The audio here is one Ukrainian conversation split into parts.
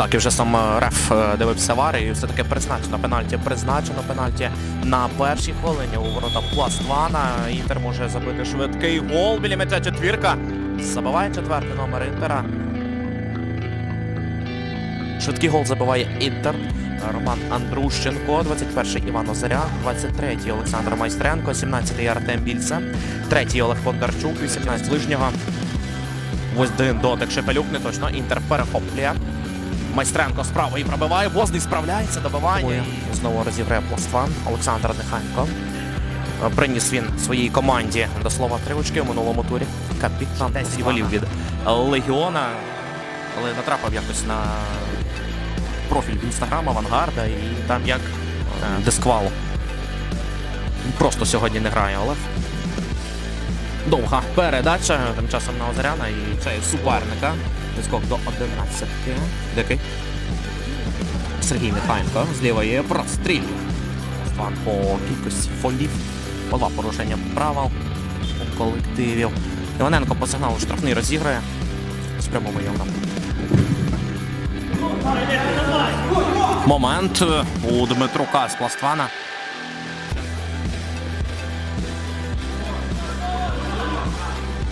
Так, і вже сам е, реф е, дивився вар, і все-таки призначено пенальті. Призначено пенальті на першій хвилині у ворота Пластвана. Інтер може забити швидкий гол. Біля м'яча четвірка. Забиває четвертий номер Інтера. Швидкий гол забиває Інтер. Роман Андрущенко, 21-й Іван Озарян, 23-й Олександр Майстренко, 17-й Артем Більце, 3-й Олег Бондарчук, 18 ближнього. Ось один дотик Шепелюк, не точно. Інтер перехоплює. Майстренко справа і пробиває. Возний справляється, добиває. І знову розіграє пластван Олександр Нехайко. Е, Приніс він своїй команді до слова три очки в минулому турі. Капітан голів від Легіона. Але натрапив якось на профіль в інстаграм Авангарда і там як е, дисквал. Просто сьогодні не грає Олег. Довга передача тим часом на Озаряна і це суперника. Відскок до 11. Дикий. Сергій Михайленко з лівої прострілює. Стан по кількості фолів. По два порушення правил у колективів. Іваненко по сигналу штрафний розіграє. Спрямовує нам. Момент у Дмитрука з Пластвана.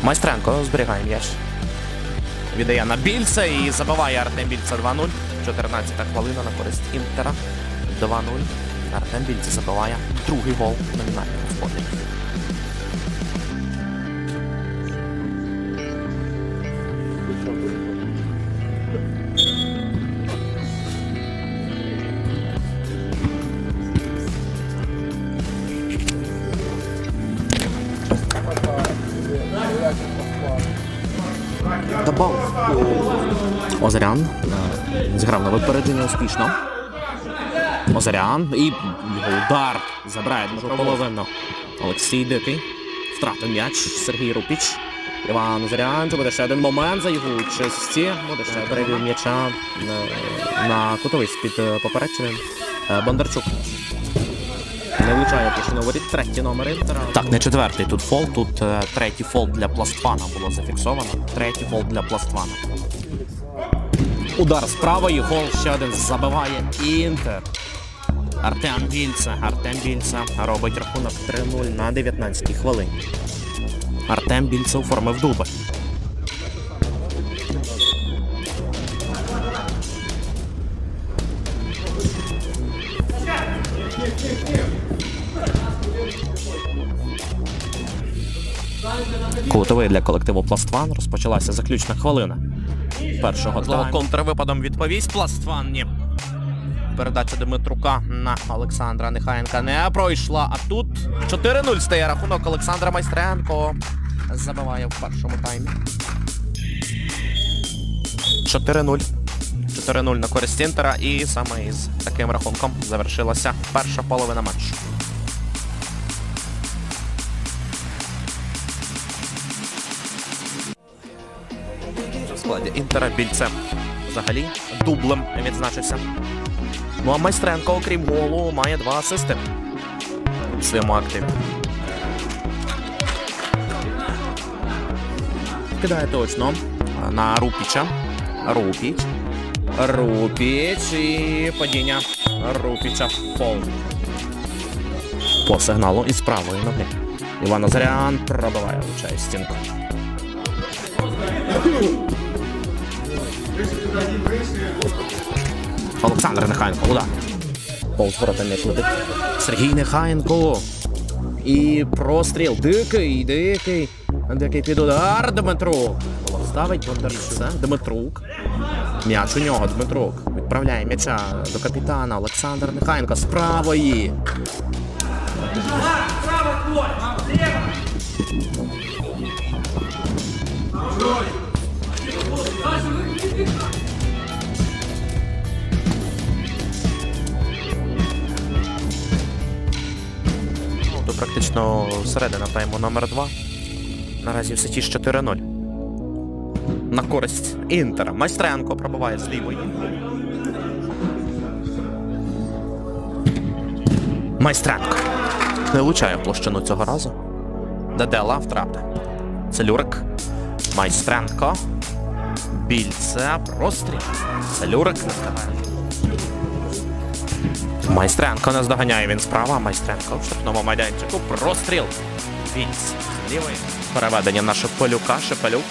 Майстренко зберігає м'яч. Віддає на Більце і забиває Артем Більце 2-0. 14 хвилина на користь Інтера. 2-0. Артем Більце забиває другий гол номінального Добав. Озарян е, зіграв на випередження успішно. Озарян і його удар забирає Дмитро половину. Олексій Дикий. Втратив м'яч. Сергій Рупіч. Іван Озарян. Це буде ще один момент за його участі. Буде ще перевів м'яча на, на кутовий з-під е, попереченим. Е, Бондарчук. Не влучає площину воріт. Третій номер Інтера. Так, не четвертий тут фол. Тут е, третій фол для Пластвана було зафіксовано. Третій фол для Пластвана. Удар з правої, гол ще один забиває Інтер. Артем Більце. Артем Більце робить рахунок 3-0 на 19-й хвилині. Артем Більце оформив дубль. Кутовий для колективу Пластван розпочалася заключна хвилина. Першого тайму. контрвипадом відповість Пластван. Ні. Передача Дмитрука на Олександра Нехаєнка не пройшла. А тут 4-0 стає рахунок Олександра Майстренко. Забиває в першому таймі. 4-0. 4-0 на користь Інтера. І саме із таким рахунком завершилася перша половина матчу. Складі Інтера більце взагалі дублем відзначився. Ну а Майстренко, окрім голу, має два асисти в своєму активі. Кидає точно на Рупіча. Рупіч. Рупіч і падіння Рупіча фол. По сигналу із правої ноги. Іван Азарян пробиває влучає стінку. Олександр Нехаєнко, удар. Повз ворота м'яч летить. Сергій Нехаєнко. І простріл. Дикий, дикий. Дикий під удар. Дмитрук. Ставить Бондарчука. Дмитрук. М'яч у нього, Дмитрук. Відправляє м'яча до капітана Олександр Нехаєнко з правої. Ну, практично середина тайму номер 2 Наразі все ті ж 4-0. На користь Інтера. Майстренко пробиває з лівої. Майстренко. Не влучає площину цього разу. Дедела втрата. Целюрик. Майстренко. Більце. Простріл. Салюрик не вставає. Майстренко не здоганяє він справа. Майстренко в штрафному майданчику. Простріл. Більць. Лівий. Переведення на Шепелюка. Шепелюк.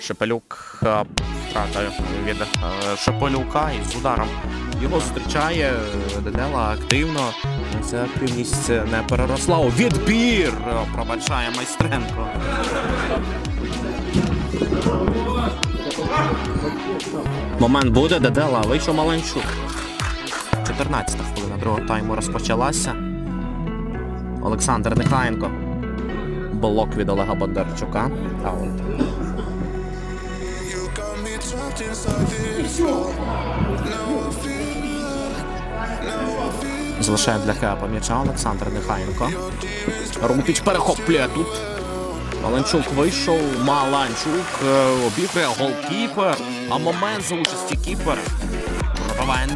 Шепелюк е, втратою від е, Шепелюка і з ударом. Його зустрічає е, Дедела активно. Ця активність не переросла. у Відбір! Пробачає Майстренко. Момент буде, Дедела вийшов Маланчук. 14 хвилина другого тайму розпочалася. Олександр Нехаєнко. Блок від Олега Бондарчука. Аут. Залишає для Хепа м'яча Олександр Нехаєнко. Румпіч перехоплює тут. Маланчук вийшов. Маланчук е, обігрує голкіпер. А момент за участі кіпера. Пробиває не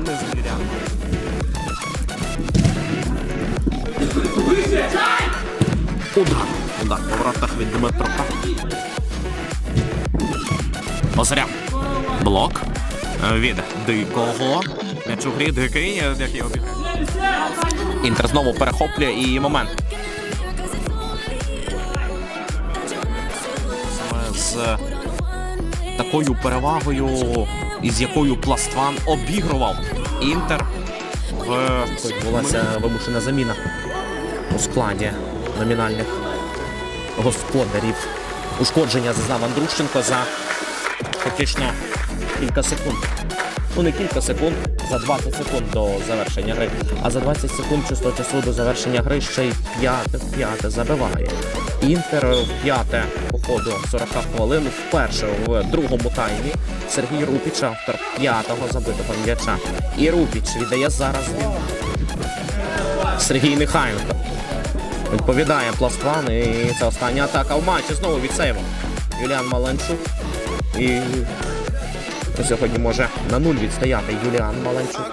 Удар. Удар по воротах від Дмитрука. Озаря. Блок. Е, Від дикого. М'яч у грі дикий, е, який обіграє. Інтер знову перехоплює і момент. З такою перевагою, із якою Пластван обігрував Інтер. В... Відбулася вимушена заміна у складі номінальних господарів. Ушкодження зазнав Андрущенко за фактично кілька секунд. Ну не кілька секунд, за 20 секунд до завершення гри. А за 20 секунд чисто часу до завершення гри ще й п'яте в п'яте забиває. Інтер в п'яте по ходу 40 хвилин вперше в другому таймі. Сергій Рупіч, автор п'ятого забитого м'яча. І Рупіч віддає зараз. Сергій Нехайенко. Відповідає Пластван і це остання атака в матчі. Знову від сейву. Юліан Маленчук. І сьогодні може на нуль відстояти Юліан Маланчук.